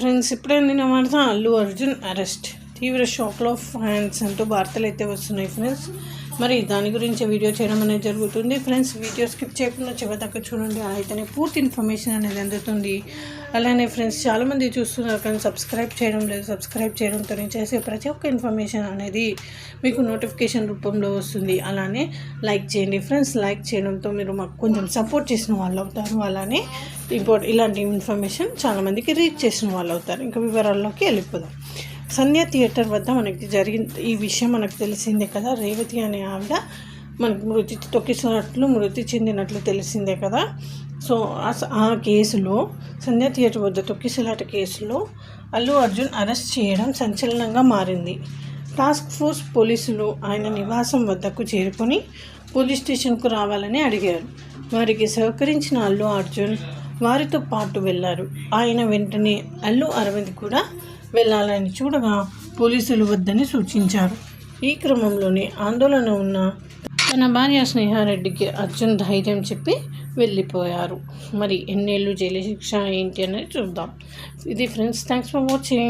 Friends ఇప్పుడే నిన్న మాట అల్లు అర్జున్ అరెస్ట్ తీవ్ర షాక్లో ఫ్యాన్స్ అంటూ వార్తలు అయితే వస్తున్నాయి ఫ్రెండ్స్ మరి దాని గురించి వీడియో చేయడం అనేది జరుగుతుంది. ఫ్రెండ్స్ వీడియో స్కిప్ చేయకుండా చివరిదాకా చూడండి. అయితేనే పూర్తి ఇన్ఫర్మేషన్ అనేది అందుతుంది. అలానే ఫ్రెండ్స్ చాలామంది చూస్తున్నారు కానీ సబ్స్క్రైబ్ చేయడం లేదు. సబ్స్క్రైబ్ చేయడంతో నేను చేసే ప్రతి ఒక్క ఇన్ఫర్మేషన్ అనేది మీకు నోటిఫికేషన్ రూపంలో వస్తుంది. అలానే లైక్ చేయండి. ఫ్రెండ్స్ లైక్ చేయడంతో మీరు మాకు కొంచెం సపోర్ట్ చేసిన వాళ్ళు అవుతారు. అలానే ఇంపార్ట్ ఇలాంటి ఇన్ఫర్మేషన్ చాలామందికి రీచ్ చేసిన వాళ్ళు అవుతారు. ఇంకా వివరాల్లోకి వెళ్ళిపోదాం. సంధ్య థియేటర్ వద్ద మనకి జరిగిన ఈ విషయం మనకు తెలిసిందే కదా. రేవతి అనే ఆవిడ మనకు మృతి తొక్కిసినట్లు మృతి చెందినట్లు తెలిసిందే కదా. సో ఆ ఆ కేసులో సంధ్య థియేటర్ వద్ద తొక్కిసలాట కేసులో అల్లు అర్జున్ అరెస్ట్ చేయడం సంచలనంగా మారింది. టాస్క్ ఫోర్స్ పోలీసులు ఆయన నివాసం వద్దకు చేరుకొని పోలీస్ స్టేషన్కు రావాలని అడిగారు. వారికి సహకరించిన అల్లు అర్జున్ వారితో పాటు వెళ్ళారు ఆయన వెంటనే అల్లు అరవింద్ కూడా వెళ్ళాలని చూడగా పోలీసులు వద్దని సూచించారు. ఈ క్రమంలోనే ఆందోళన ఉన్న తన భార్య స్నేహారెడ్డికి అర్జున్ ధైర్యం చెప్పి వెళ్ళిపోయారు. మరి ఎన్నేళ్ళు జైలు శిక్ష ఏంటి అనేది చూద్దాం. ఇది ఫ్రెండ్స్ థ్యాంక్స్ ఫర్ వాచింగ్